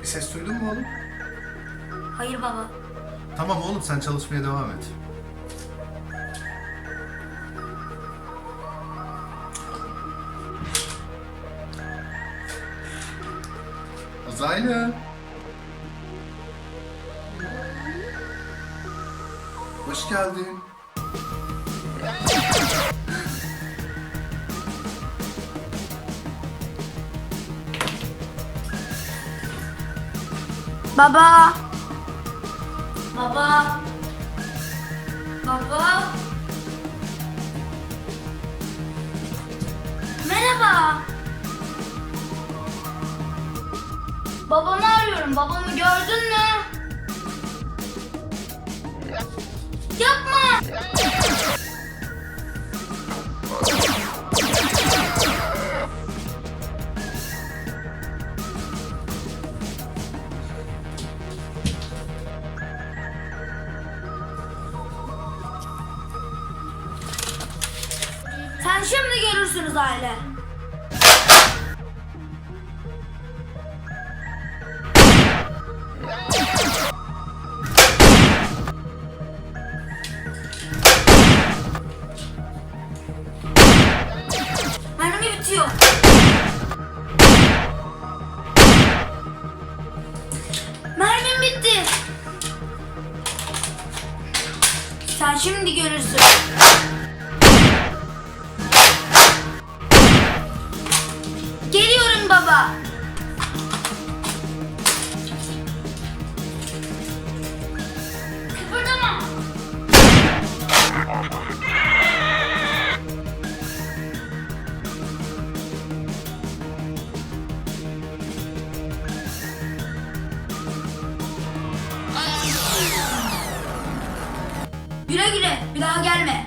Bir ses duydun mu oğlum? Hayır baba. Tamam oğlum sen çalışmaya devam et. Uzaylı. Hoş geldin. Baba. Baba. Baba. Babamı arıyorum. Babamı gördün mü? Yapma. Sen şimdi görürsünüz aile. Bitiyor. Mermim bitti. Sen şimdi görürsün. Geliyorum baba. Güle güle bir daha gelme.